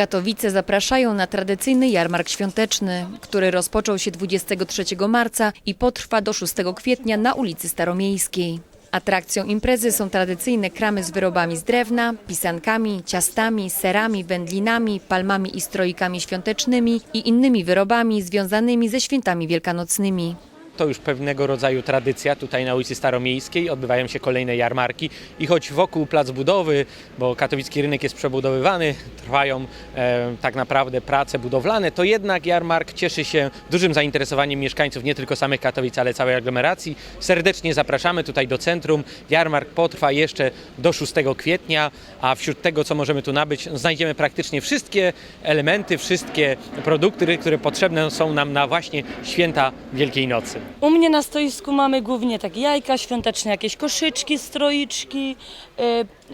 Katowice zapraszają na tradycyjny jarmark świąteczny, który rozpoczął się 23 marca i potrwa do 6 kwietnia na ulicy Staromiejskiej. Atrakcją imprezy są tradycyjne kramy z wyrobami z drewna, pisankami, ciastami, serami, wędlinami, palmami i stroikami świątecznymi i innymi wyrobami związanymi ze świętami wielkanocnymi. To już pewnego rodzaju tradycja tutaj na ulicy Staromiejskiej. Odbywają się kolejne jarmarki i choć wokół plac budowy, bo katowicki rynek jest przebudowywany, trwają e, tak naprawdę prace budowlane, to jednak jarmark cieszy się dużym zainteresowaniem mieszkańców nie tylko samych Katowic, ale całej aglomeracji. Serdecznie zapraszamy tutaj do centrum. Jarmark potrwa jeszcze do 6 kwietnia, a wśród tego, co możemy tu nabyć, znajdziemy praktycznie wszystkie elementy, wszystkie produkty, które potrzebne są nam na właśnie święta Wielkiej Nocy. U mnie na stoisku mamy głównie takie jajka świąteczne, jakieś koszyczki, stroiczki,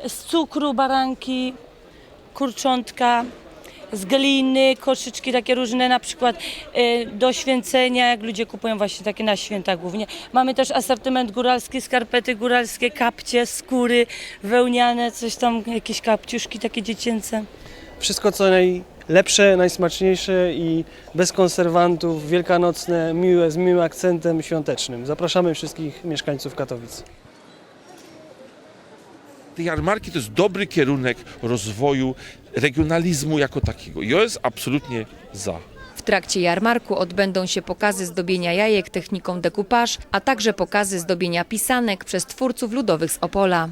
y, z cukru baranki, kurczątka, z gliny, koszyczki takie różne, na przykład y, do święcenia, jak ludzie kupują właśnie takie na święta głównie. Mamy też asortyment góralski, skarpety góralskie, kapcie, skóry wełniane, coś tam, jakieś kapciuszki takie dziecięce. Wszystko co najlepsze, najsmaczniejsze i bez konserwantów, wielkanocne, miłe, z miłym akcentem świątecznym. Zapraszamy wszystkich mieszkańców Katowic. te jarmarki to jest dobry kierunek rozwoju regionalizmu jako takiego. I ja jest absolutnie za. W trakcie jarmarku odbędą się pokazy zdobienia jajek techniką decoupage, a także pokazy zdobienia pisanek przez twórców ludowych z Opola.